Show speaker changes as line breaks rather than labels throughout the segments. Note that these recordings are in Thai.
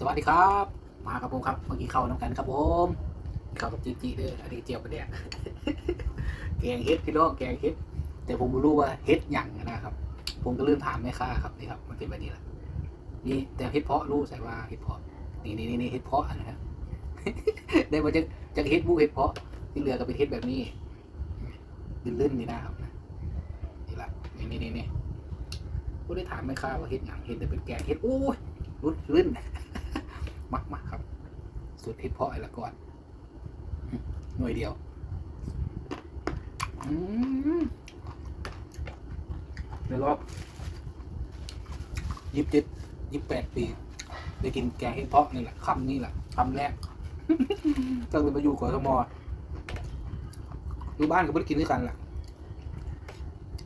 สวัสดีครับ มาครับผมครับเมื่อกี้เข้าน้ำกันครับผมเข้ากับจีจีเด้ออันนี้เจียวประเดี๋ยวแกงเฮ็ดพี่น้องแกงเฮ็ดแต่ผมไม่รู้ว่าเฮ็ดหยังนะครับ ผมก็ลืมถามแม่ค้าครับนี่ครับ มันเป็นแบบนี้แหละนี่แต่เฮ็ดเพาะรู้ใส่ว่าเฮ็ดเพาะนี่นี่นี่เฮ็ดเพาะนะครับได้มาจากจากเฮ็ดหมูเฮ็ดเพาะที่เหลือก็เป็นเฮ็ดแบบนี้ลื่นๆนี่นะครับนี่ละนี่นี่นี่นี่ก็ได้ถามแม่ค้าว่าเฮ็ดหยังเฮ็ดแต่เป็นแกงเฮ็ดโอ้ยรุดลื่น มักมักครับสูตรเห็ดเพาะไอ้ละก่อนหน่วยเดียวอืมเดี๋ยวรอบยี่สิบเจ็ดยี่สิบแปดปีได้กินแกงเห็ดเพาะนี่แหละคำนี่แหละคำแรกก็เลยมาอยู่กอทมอยู่บ้านก็ไม่ได้กินด้วยกันแหละ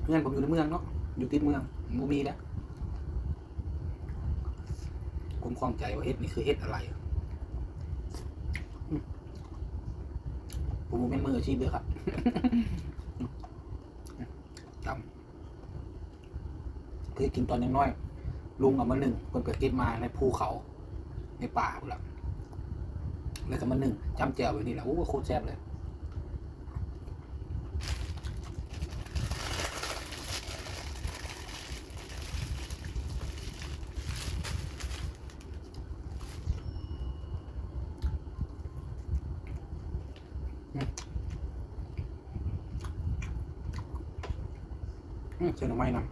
เพื่อนผมอยู่ในเมืองเนาะอยู่ติดเมืองมูมีแล้ว ผมคล่องใจว่าเฮ็ดนี่คือเฮ็ดอะไร ผมเป็นมืออาชีพเลยครับจำเคยกินตอนยังน้อย ลุงเอามาหนึ่งคนเกิดเก็บมาในภูเขา ในป่าพุ่นละแล้วก็มาหนึ่งจำแจวไว้นี่แหละโอ้โคตรแซ่บเลย เชิญออไม้นำ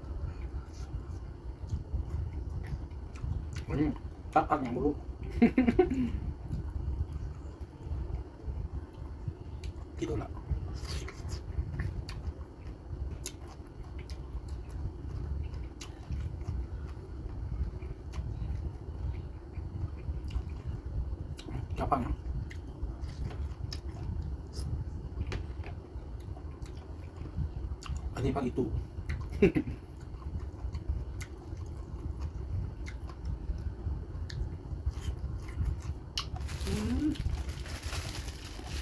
อืมตักพักอย่างบุรุกี่ตัวละจับพักอย่าง อันนี้พักอีตู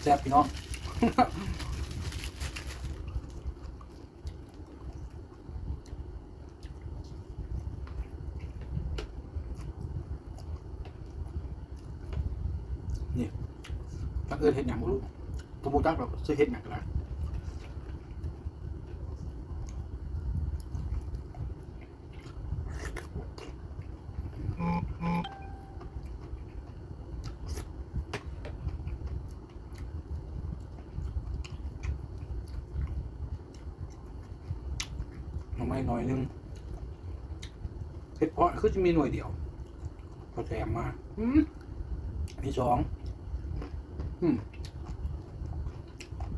แซ่บพี่น้อง นี่ถ้าเกิดเห็ดอย่างบ่รู้ผมบอกจักเราซื้อเห็ดอย่างก็ได้ ไม้หน่อยนึงเห็ดเพาะคือจะมีหน่วยเดียวพอแถมมาอืมมีสองอืม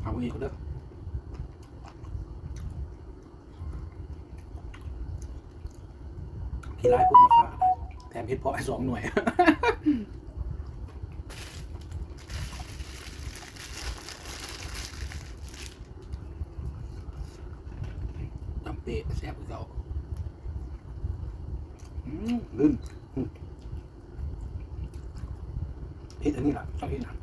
เอาอีกก็เด้อพี่ร้ายพูดมาขาได้แถมเห็ดเพาะให้สองหน่วย เปะแซ่บกว่าเก่าอืมลื่นอืมเฮ็ดอันนี้ล่ะชอบเฮ็ดนะ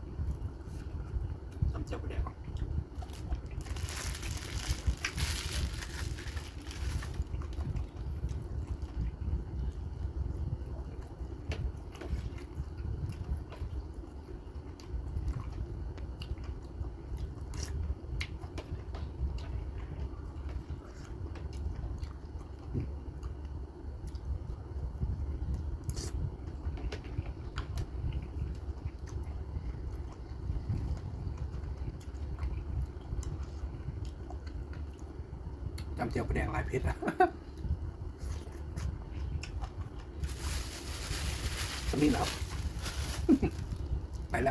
จำเจ้าไปแดงลายเพชรอะก็นี่แหละครับ